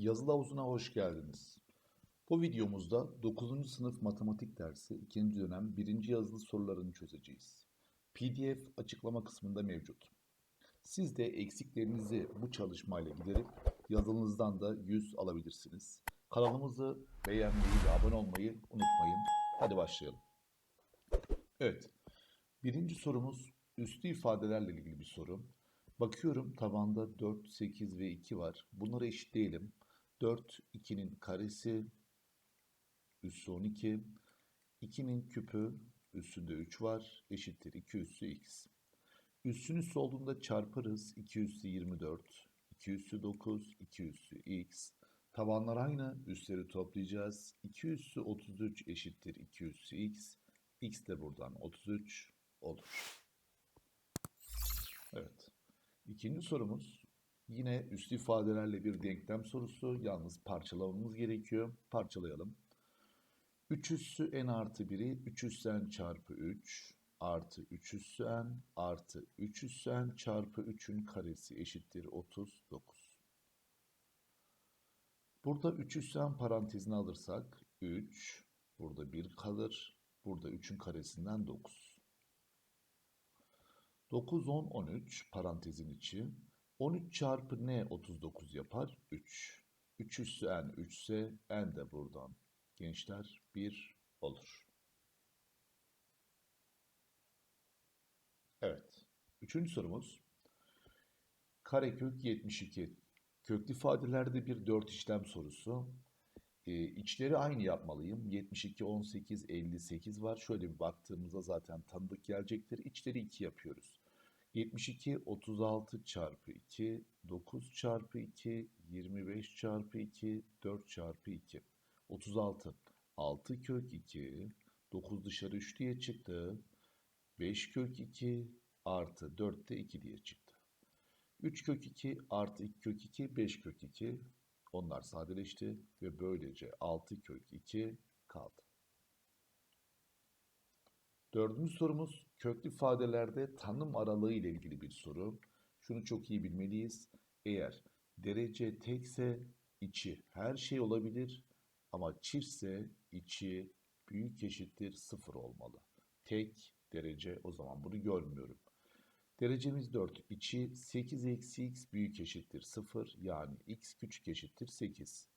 Yazılı havuzuna hoş geldiniz. Bu videomuzda 9. sınıf matematik dersi 2. dönem 1. yazılı sorularını çözeceğiz. PDF açıklama kısmında mevcut. Siz de eksiklerinizi bu çalışmayla giderip yazılınızdan da 100 alabilirsiniz. Kanalımızı beğenmeyi ve abone olmayı unutmayın. Hadi başlayalım. Evet. Birinci sorumuz üstü ifadelerle ilgili bir soru. Bakıyorum tabanda 4, 8 ve 2 var. Bunları eşitleyelim. 4, 2'nin karesi, üssü 12. 2'nin küpü, üssünde 3 var, eşittir 2 üssü x. Üssün üssü olduğunda çarparız. 2 üssü 24, 2 üssü 9, 2 üssü x. Tabanlar aynı, üsleri toplayacağız. 2 üssü 33 eşittir 2 üssü x. x de buradan 33 olur. Evet. İkinci sorumuz yine üst ifadelerle bir denklem sorusu. Yalnız parçalamamız gerekiyor. Parçalayalım. 3 üssü n artı 1'i 3 üssü n çarpı 3 artı 3 üssü n artı 3 üssü n çarpı 3'ün karesi eşittir 39. Burada 3 üssü n parantezine alırsak 3, burada 1 kalır. Burada 3'ün karesinden 9. 9, 10, 13 parantezin içi. 13 çarpı n 39 yapar? 3. 3 üssü n 3 ise n de buradan. Gençler 1 olur. Evet. Üçüncü sorumuz. Karekök 72. Köklü ifadelerde bir 4 işlem sorusu. Ee, içleri aynı yapmalıyım. 72, 18, 58 var. Şöyle bir baktığımızda zaten tanıdık gelecektir. İçleri 2 yapıyoruz. 72, 36 çarpı 2, 9 çarpı 2, 25 çarpı 2, 4 çarpı 2. 36, 6 kök 2, 9 dışarı 3 diye çıktı. 5 kök 2 artı 4 de 2 diye çıktı. 3 kök 2 artı 2 kök 2, 5 kök 2. Onlar sadeleşti ve böylece 6 kök 2 kaldı. Dördüncü sorumuz köklü ifadelerde tanım aralığı ile ilgili bir soru. Şunu çok iyi bilmeliyiz. Eğer derece tekse içi her şey olabilir ama çiftse içi büyük eşittir sıfır olmalı. Tek derece o zaman bunu görmüyorum. Derecemiz 4. İçi 8 eksi x büyük eşittir 0 yani x küçük eşittir 8.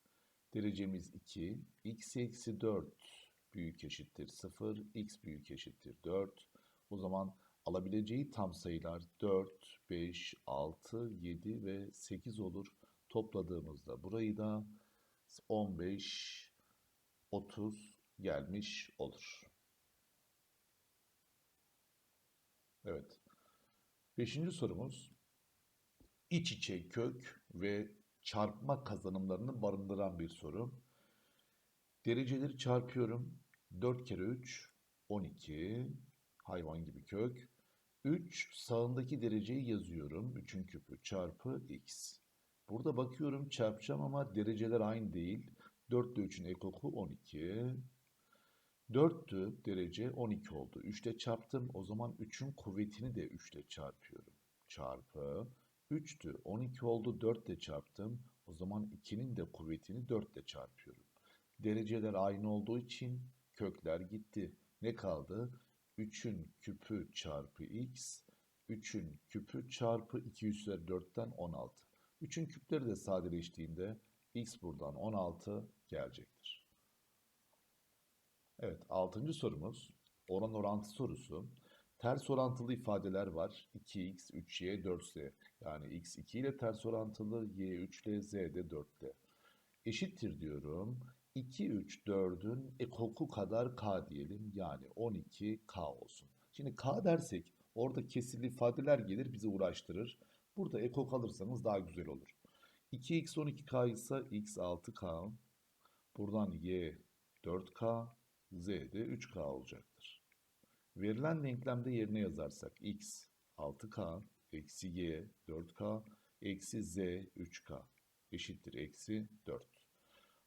Derecemiz 2. x eksi 4 büyük eşittir 0. x büyük eşittir 4. O zaman alabileceği tam sayılar 4, 5, 6, 7 ve 8 olur. Topladığımızda burayı da 15, 30 gelmiş olur. Evet. Beşinci sorumuz iç içe kök ve çarpma kazanımlarını barındıran bir soru. Dereceleri çarpıyorum. 4 kere 3 12 hayvan gibi kök. 3 sağındaki dereceyi yazıyorum. 3'ün küpü çarpı x. Burada bakıyorum çarpacağım ama dereceler aynı değil. 4 ile 3'ün ekoku 12. 4'tü derece 12 oldu. 3 ile çarptım. O zaman 3'ün kuvvetini de 3 ile çarpıyorum. Çarpı. 3'tü 12 oldu. 4 ile çarptım. O zaman 2'nin de kuvvetini 4 ile çarpıyorum. Dereceler aynı olduğu için kökler gitti. Ne kaldı? 3'ün küpü çarpı x. 3'ün küpü çarpı 2 üzeri 4'ten 16. 3'ün küpleri de sadeleştiğinde x buradan 16 gelecektir. Evet, altıncı sorumuz oran orantı sorusu. Ters orantılı ifadeler var. 2x, 3y, 4z. Yani x 2 ile ters orantılı, y 3 ile, z de 4 ile. Eşittir diyorum. 2, 3, 4'ün ekoku kadar k diyelim. Yani 12k olsun. Şimdi k dersek orada kesirli ifadeler gelir bizi uğraştırır. Burada ekok alırsanız daha güzel olur. 2x 12k ise x 6k. Buradan y 4k. Z de 3K olacaktır. Verilen denklemde yerine yazarsak X 6K eksi Y 4K eksi Z 3K eşittir eksi 4.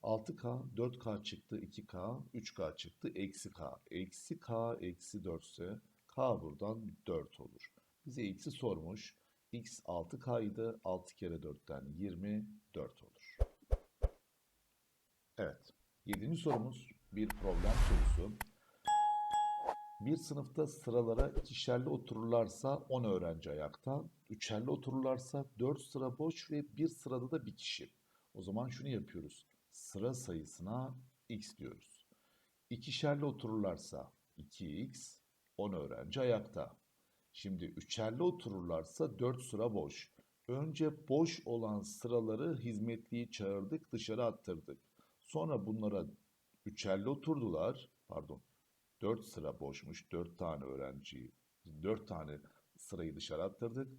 6K 4K çıktı 2K 3K çıktı eksi K. Eksi K eksi 4 ise K buradan 4 olur. Bize X'i sormuş. X 6K idi 6 kere 4'ten 24 olur. Evet. Yedinci sorumuz bir problem sorusu. Bir sınıfta sıralara ikişerli otururlarsa 10 öğrenci ayakta, üçerli otururlarsa 4 sıra boş ve bir sırada da bir kişi. O zaman şunu yapıyoruz. Sıra sayısına x diyoruz. İkişerli otururlarsa 2x, 10 öğrenci ayakta. Şimdi üçerli otururlarsa 4 sıra boş. Önce boş olan sıraları hizmetliyi çağırdık, dışarı attırdık. Sonra bunlara üçerli oturdular. Pardon. 4 sıra boşmuş. 4 tane öğrenciyi, 4 tane sırayı dışarı attırdık.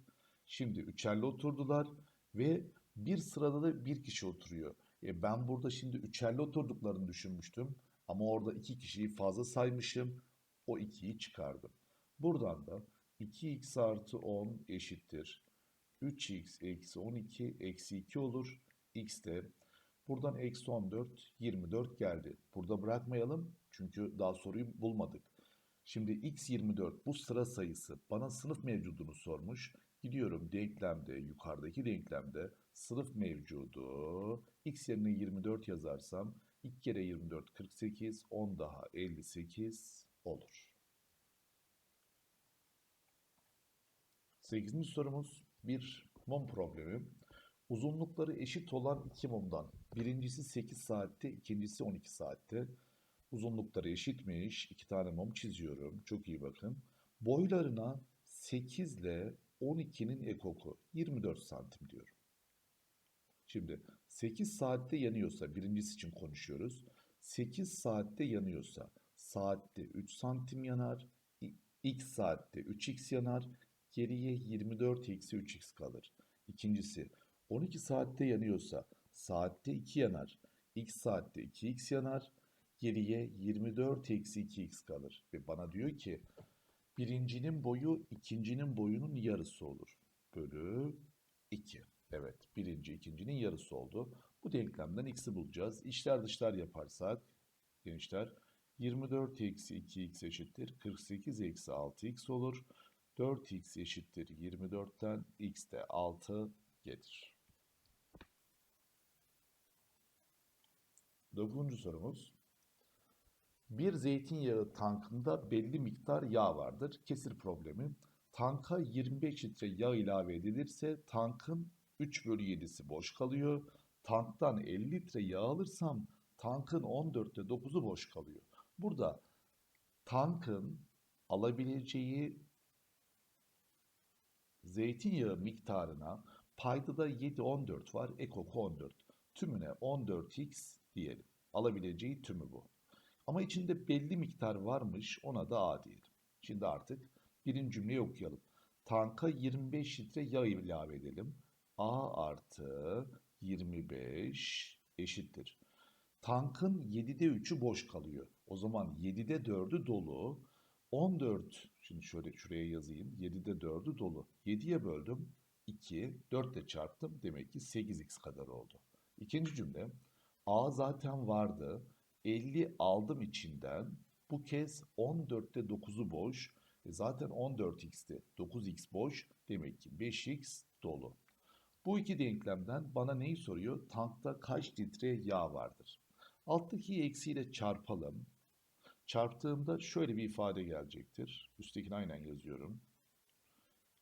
Şimdi üçerli oturdular ve bir sırada da bir kişi oturuyor. E ben burada şimdi üçerli oturduklarını düşünmüştüm. Ama orada iki kişiyi fazla saymışım. O 2'yi çıkardım. Buradan da 2x artı 10 eşittir. 3x eksi 12 eksi 2 olur. x de buradan eksi 14 24 geldi. Burada bırakmayalım çünkü daha soruyu bulmadık. Şimdi x 24 bu sıra sayısı bana sınıf mevcudunu sormuş. Gidiyorum denklemde yukarıdaki denklemde sınıf mevcudu x yerine 24 yazarsam 2 kere 24 48 10 daha 58 olur. 8. sorumuz bir mum problemi. Uzunlukları eşit olan iki mumdan birincisi 8 saatte, ikincisi 12 saatte. Uzunlukları eşitmiş. iki tane mum çiziyorum. Çok iyi bakın. Boylarına 8 ile 12'nin ekoku 24 santim diyorum. Şimdi 8 saatte yanıyorsa birincisi için konuşuyoruz. 8 saatte yanıyorsa saatte 3 santim yanar. X saatte 3x yanar. Geriye 24 eksi 3x kalır. İkincisi 12 saatte yanıyorsa saatte 2 yanar. X saatte 2x yanar. Geriye 24 eksi 2x kalır. Ve bana diyor ki birincinin boyu ikincinin boyunun yarısı olur. Bölü 2. Evet birinci ikincinin yarısı oldu. Bu denklemden x'i bulacağız. İçler dışlar yaparsak gençler 24 eksi 2x eşittir. 48 eksi 6x olur. 4x eşittir 24'ten x de 6 gelir. Dokuzuncu sorumuz. Bir zeytinyağı tankında belli miktar yağ vardır. Kesir problemi. Tanka 25 litre yağ ilave edilirse tankın 3 bölü 7'si boş kalıyor. Tanktan 50 litre yağ alırsam tankın 14'te 9'u boş kalıyor. Burada tankın alabileceği zeytinyağı miktarına paydada 7 14 var. Ekok 14. Tümüne 14x diyelim. Alabileceği tümü bu. Ama içinde belli miktar varmış ona da A diyelim. Şimdi artık birinci cümleyi okuyalım. Tanka 25 litre yağ ilave edelim. A artı 25 eşittir. Tankın 7'de 3'ü boş kalıyor. O zaman 7'de 4'ü dolu. 14, şimdi şöyle şuraya yazayım. 7'de 4'ü dolu. 7'ye böldüm. 2, 4 ile çarptım. Demek ki 8x kadar oldu. İkinci cümle. A zaten vardı. 50 aldım içinden. Bu kez 14'te 9'u boş. E zaten 14x'ti. 9x boş. Demek ki 5x dolu. Bu iki denklemden bana neyi soruyor? Tankta kaç litre yağ vardır? Alttaki eksiyle çarpalım. Çarptığımda şöyle bir ifade gelecektir. Üsttekini aynen yazıyorum.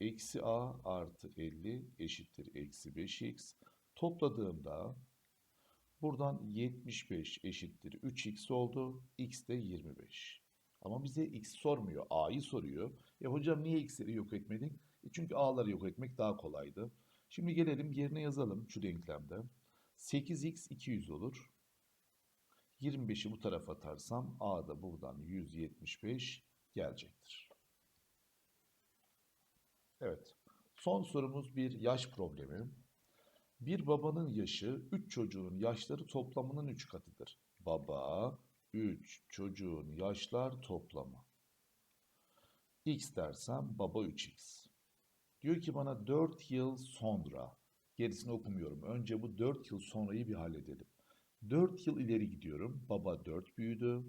Eksi a artı 50 eşittir eksi 5x. Topladığımda buradan 75 eşittir 3x oldu. x de 25. Ama bize x sormuyor. a'yı soruyor. E hocam niye x'leri yok etmedin? E çünkü a'ları yok etmek daha kolaydı. Şimdi gelelim yerine yazalım şu denklemde. 8x 200 olur. 25'i bu tarafa atarsam A da buradan 175 gelecektir. Evet. Son sorumuz bir yaş problemi. Bir babanın yaşı 3 çocuğun yaşları toplamının 3 katıdır. Baba 3 çocuğun yaşlar toplamı. X dersem baba 3x. Diyor ki bana 4 yıl sonra, gerisini okumuyorum. Önce bu 4 yıl sonrayı bir halledelim. 4 yıl ileri gidiyorum. Baba 4 büyüdü.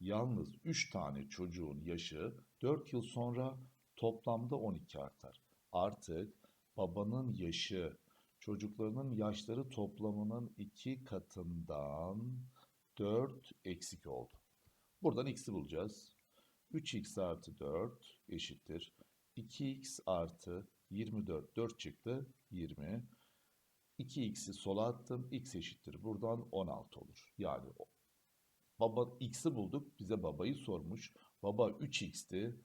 Yalnız 3 tane çocuğun yaşı 4 yıl sonra toplamda 12 artar. Artık babanın yaşı çocuklarının yaşları toplamının 2 katından 4 eksik oldu. Buradan x'i bulacağız. 3x artı 4 eşittir. 2x artı 24 4 çıktı 20. 2x'i sola attım. x eşittir. Buradan 16 olur. Yani baba x'i bulduk. Bize babayı sormuş. Baba 3x'ti.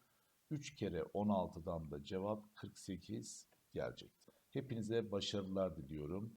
3 kere 16'dan da cevap 48 gelecekti. Hepinize başarılar diliyorum.